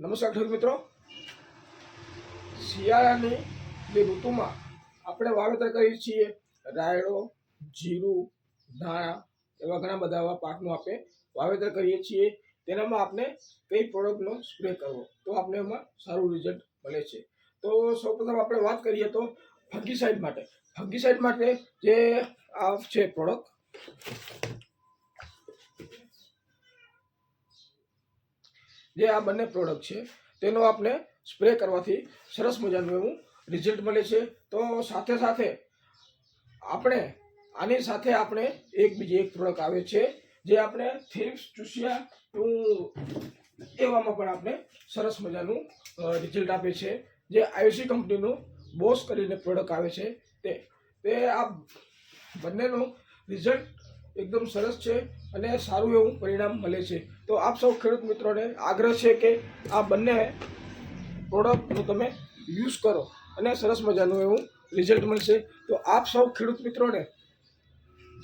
નમસ્કાર ખેડૂત મિત્રો. શિયાળાની જે ઋતુમાં આપણે વાવેતર કરીએ છીએ. રાયડો, જીરું, ધાણા એવા ઘણા બધા એવા પાકનું આપણે વાવેતર કરીએ છીએ. તેનામાં આપણે કઈ પ્રોડક્ટનો સ્પ્રે કરવો તો આપણે એમાં સારું રિઝલ્ટ મળે છે. તો સૌપ્રથમ આપણે વાત કરીએ તો ફંગીસાઇડ માટે. ફંગીસાઇડ માટે જે આ છે પ્રોડક્ટ જે આ બંને પ્રોડક્ટ છે, તેનો આપણે સ્પ્રે કરવાથી સરસ મજાનું એવું રિઝલ્ટ મળે છે. તો સાથે સાથે આપણે, આની સાથે આપણે એક બીજી એક પ્રોડક્ટ આવે છે, જે આપણે થિપ્સ ચૂસિયા, એવું એવામાં પણ આપણે સરસ મજાનું રિઝલ્ટ આપે છે. જે આયુષી કંપનીનું બોસ કરીને પ્રોડક્ટ આવે છે તે. તે આ બંનેનું રિઝલ્ટ એકદમ સરસ છે અને સારું એવું પરિણામ મળે છે. તો આપ સૌ ખેડૂત મિત્રોને આગ્રહ છે કે આ બંને પ્રોડક્ટનો તમે યુઝ કરો અને સરસ મજાનું એવું રિઝલ્ટ મળશે. તો આપ સૌ ખેડૂત મિત્રોને,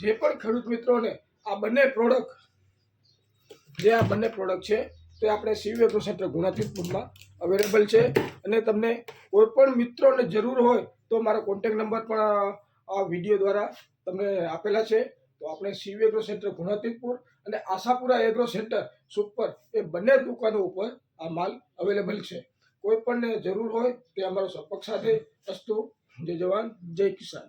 જે પણ ખેડૂત મિત્રોને આ બંને પ્રોડક્ટ જે આ બંને પ્રોડક્ટ છે, તે આપણે સીવી એગ્રો સેન્ટર ગુણાતીતપુરમાં અવેલેબલ છે. અને તમને કોઈ પણ મિત્રોને જરૂર હોય તો મારો કોન્ટેક નંબર પણ આ વીડિયો દ્વારા તમને આપેલા છે. તો આપણે સીવી એગ્રો સેન્ટર ગુણાતીતપુર અને આશાપુરા એગ્રો સેન્ટર સુપર એ બંને દુકાનો ઉપર આ માલ અવેલેબલ છે. કોઈ પણને જરૂર હોય તે અમારો સંપર્ક સાથે, અસ્તુ, જય જવાન, જય કિસાન.